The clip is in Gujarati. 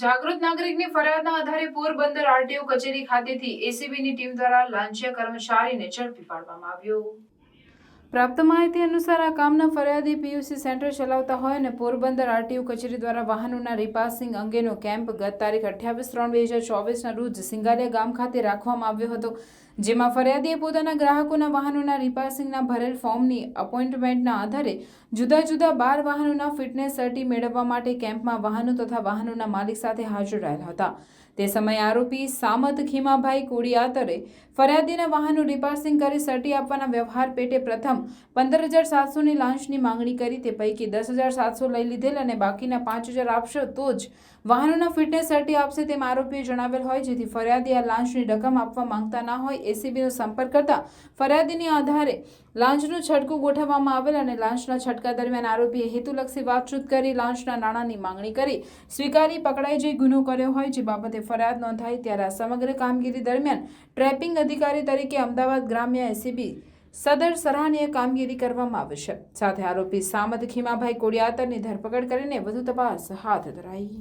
જાગૃત નાગરિકની ફરિયાદના આધારે પોરબંદર આરટીઓ કચેરી ખાતેથી એસીબીની ટીમ દ્વારા લાંચિયા કર્મચારીને ઝડપી પાડવામાં આવ્યો. પ્રાપ્ત માહિતી અનુસાર આ કામના ફરિયાદી પીયુસી સેન્ટર ચલાવતા હોય અને પોરબંદર આરટીયુ કચેરી દ્વારા વાહનોના રિપાસિંગ અંગેનો કેમ્પ ગત તારીખ અઠ્યાવીસ ત્રણ બે હજાર ચોવીસના રોજ સિંગાલિયા ગામ ખાતે રાખવામાં આવ્યો હતો, જેમાં ફરિયાદીએ પોતાના ગ્રાહકોના વાહનોના રિપાસિંગના ભરેલ ફોર્મની અપોઇન્ટમેન્ટના આધારે જુદા જુદા બાર વાહનોના ફિટનેસ સર્ટી મેળવવા માટે કેમ્પમાં વાહનો તથા વાહનોના માલિક સાથે હાજર રહેલા હતા. તે સમયે આરોપી સામત ખીમાભાઈ કોડિયાતરે ફરિયાદીના વાહનો રિપાર્સિંગ કરી સર્ટી આપવાના વ્યવહાર પેટે પ્રથમ પંદર હજાર સાતસોની લાંચની માંગણી કરી તે પૈકી દસ હજાર સાતસો લઈ લીધેલ અને બાકીના પાંચ હજાર આપશો તો જ વાહનોના ફિટનેસ સર્ટી આપશે તેમ આરોપીએ જણાવેલ હોય, જેથી ફરિયાદી આ લાંચની રકમ આપવા માંગતા ના હોય. એસીબીનો સંપર્ક કરતા ફરિયાદીની આધારે લાંચનું છટકું ગોઠવવામાં આવેલ અને લાંચના છટકા દરમિયાન આરોપીએ હેતુલક્ષી વાતચીત કરી લાંચના નાણાંની માંગણી કરી. સ્વીકારી પકડાઈ જઈ ગુનો કર્યો હોય, જે બાબતે ફરિયાદ નોંધાઈ ત્યારે આ સમગ્ર કામગીરી દરમિયાન ટ્રેપિંગ અધિકારી તરીકે અમદાવાદ ગ્રામ્ય એસીબી સદર સરાહનીય કામગીરી કરવામાં આવી સાથે આરોપી સામદ ખીમાભાઈ કોડિયાતરની ધરપકડ કરીને વધુ તપાસ હાથ ધરાઈ.